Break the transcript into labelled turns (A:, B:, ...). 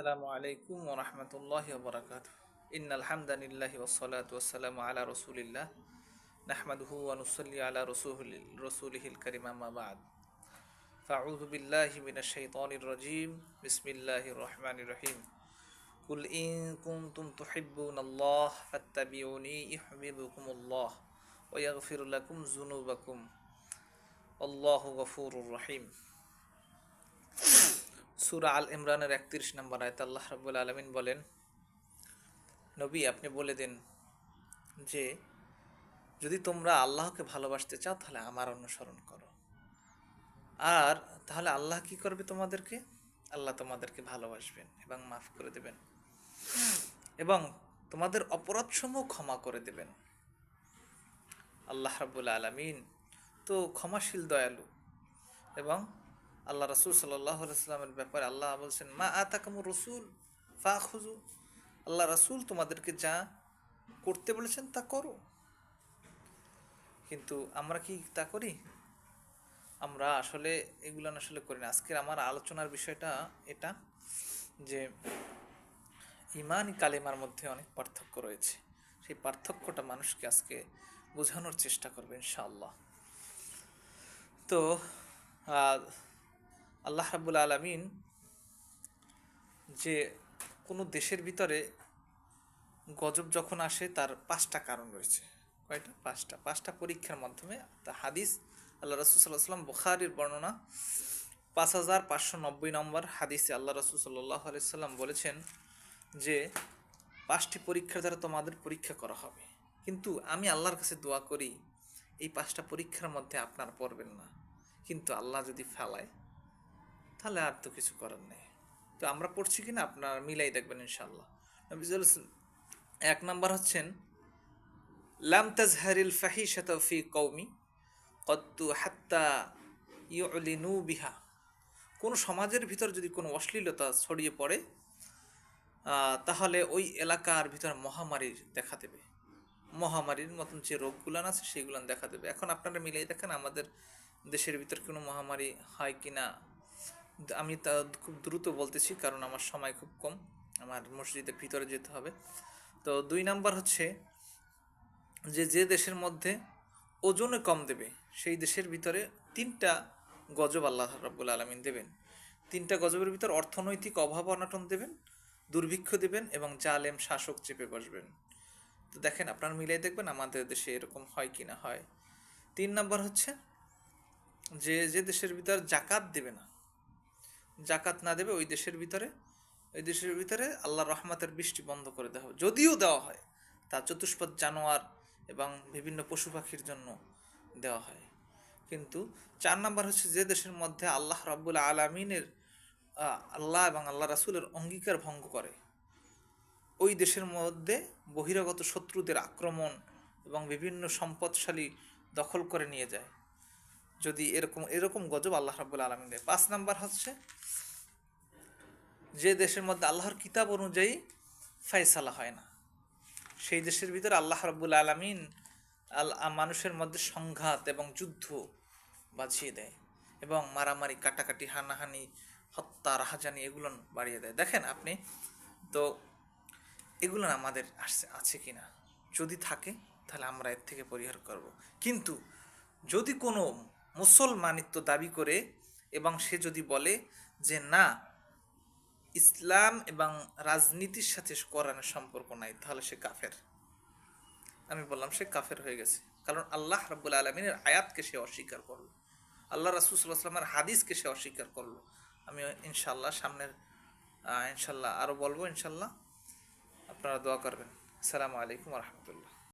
A: আসসালামু আলাইকুম ওরহমতুল্লাহ বরকাত ইন আলহামদুলিল্লাহ ওসলাত ওসালাম আলা রসুলিল্লাহ নাহমাদুহু আনুসল্লি আলা রসুল রসুলহিল করিম আমাবাদ فأعوذ بالله من الشيطان الرجيم بسم الله الرحمن الرحيم قل إن كنتم تحبون الله فاتبعوني يحببكم الله ويغفر لكم ذنوبكم الله غفور رحيم সুরা আল ইমরানের একত্রিশ নম্বর আয়ত আল্লাহ রাবুল আলমিন বলেন, নবী, আপনি বলে দিন যে, যদি তোমরা আল্লাহকে ভালোবাসতে চাও, তাহলে আমার অনুসরণ করো। আর তাহলে আল্লাহ কি করবে তোমাদেরকে? আল্লাহ তোমাদেরকে ভালোবাসবেন এবং মাফ করে দেবেন। এবং তোমাদের অপরাধসমূহ ক্ষমা করে দেবেন। আল্লাহ রাবুল আলমিন তো ক্ষমাশীল, দয়ালু এবং আল্লাহ রসুল সাল্লাহ সাল্লামের ব্যাপারে আল্লাহ বলছেন, মা আতাকামু রসুল ফা খুজু আল্লাহ রসুল তোমাদেরকে যা করতে বলেছেন তা করো। কিন্তু আমরা কি তা করি? আমরা আসলে এগুলো আসলে করি না। আজকের আমার আলোচনার বিষয়টা এটা যে ইমান কালেমার মধ্যে অনেক পার্থক্য রয়েছে। সেই পার্থক্যটা মানুষকে আজকে বোঝানোর চেষ্টা করবে ইনশাআল্লাহ। তো আল্লাহ রাবুল আলমিন যে কোনো দেশের ভিতরে গজব যখন আসে, তার পাঁচটা কারণ রয়েছে। কয়টা? পাঁচটা। পাঁচটা পরীক্ষার মাধ্যমে তা হাদিস, আল্লাহ রসুল সাল্লাহ সাল্লাম বুখারির বর্ণনা, পাঁচ হাজার পাঁচশো নব্বই নম্বর হাদিসে আল্লাহ রসুল সাল্লাহ আলাইসাল্লাম বলেছেন যে, পাঁচটি পরীক্ষার দ্বারা তোমাদের পরীক্ষা করা হবে। কিন্তু আমি আল্লাহর কাছে দোয়া করি, এই পাঁচটা পরীক্ষার মধ্যে আপনার পড়বেন না। কিন্তু আল্লাহ যদি ফেলায় তাহলে আর তো কিছু করার নেই। তো আমরা পড়ছি কিনা? আপনার মিলাই দেখবেন ইনশাল্লাহ এক নাম্বার হচ্ছেন, লাম তাজহারিল ফাহিশাতা ফি কওমি কত্তু হাত্তা ইউলিনু বিহা। কোন সমাজের ভিতর যদি কোনো অশ্লীলতা ছড়িয়ে পড়ে তাহলে ওই এলাকার ভিতর মহামারী দেখা দেবে। মহামারীর মতন যে রোগগুলান আছে সেইগুলান দেখা দেবে। এখন আপনারা মিলাই দেখেন, আমাদের দেশের ভিতর কোনো মহামারী হয় কি না আমি তা খুব দ্রুত বলতেছি কারণ আমার সময় খুব কম। আমার মসজিদের ভিতরে যেতে হবে। তো দুই নাম্বার হচ্ছে যে যে দেশের মধ্যে ওজনে কম দেবে, সেই দেশের ভিতরে তিনটা গজব আল্লাহ রাব্বুল আলমিন দেবেন। তিনটা গজবের ভিতর অর্থনৈতিক অভাব অনটন দেবেন, দুর্ভিক্ষ দেবেন এবং জালেম শাসক চেপে বসবেন। তো দেখেন, আপনারা মিলাই দেখবেন আমাদের দেশে এরকম হয় কি না হয়। তিন নাম্বার হচ্ছে যে যে দেশের ভিতর জাকাত দেবে না জাকাত না দেবে ওই দেশের ভিতরে, ওই দেশের ভিতরে আল্লাহ রহমাতের বৃষ্টি বন্ধ করে দেওয়া হবে। যদিও দেওয়া হয়, তা চতুষ্পদ জানোয়ার এবং বিভিন্ন পশু পাখির জন্য দেওয়া হয়। কিন্তু চার নাম্বার হচ্ছে যে দেশের মধ্যে আল্লাহ রাব্বুল আলমিনের আল্লাহ এবং আল্লাহ রাসুলের অঙ্গীকার ভঙ্গ করে। ওই দেশের মধ্যে বহিরাগত শত্রুদের আক্রমণ এবং বিভিন্ন সম্পদশালী দখল করে নিয়ে যায়। যদি এরকম এরকম গজব আল্লাহ রাবুল আলমিন দেয়। পাঁচ নাম্বার হচ্ছে, যে দেশের মধ্যে আল্লাহর কিতাব অনুযায়ী ফাইসালা হয় না, সেই দেশের ভিতরে আল্লাহ রাবুল আলমিন আল মানুষের মধ্যে সংঘাত এবং যুদ্ধ বাঁচিয়ে দেয় এবং মারামারি, কাটাকাটি, হানাহানি, হত্যা, রাহাজানি এগুলো বাড়িয়ে দেয়। দেখেন আপনি, তো এগুলো আমাদের আসছে, আছে কি না যদি থাকে, তাহলে আমরা এর থেকে পরিহার করব। কিন্তু যদি কোনো মুসলমানিত্ব দাবি করে এবং সে যদি বলে যে না, ইসলাম এবং রাজনীতির সাথে কোরআনের সম্পর্ক নাই, তাহলে সে কাফের। আমি বললাম, সে কাফের হয়ে গেছে। কারণ আল্লাহ রাবুল আলমিনের আয়াতকে সে অস্বীকার করল। আল্লাহ রাসুসাল্লাহামের হাদিসকে সে অস্বীকার করল। আমি ইনশাল্লাহ সামনের ইনশাল্লাহ আরও বলব ইনশাল্লাহ আপনারা দোয়া করবেন। আসসালামু আলাইকুম রহমতুল্লাহ।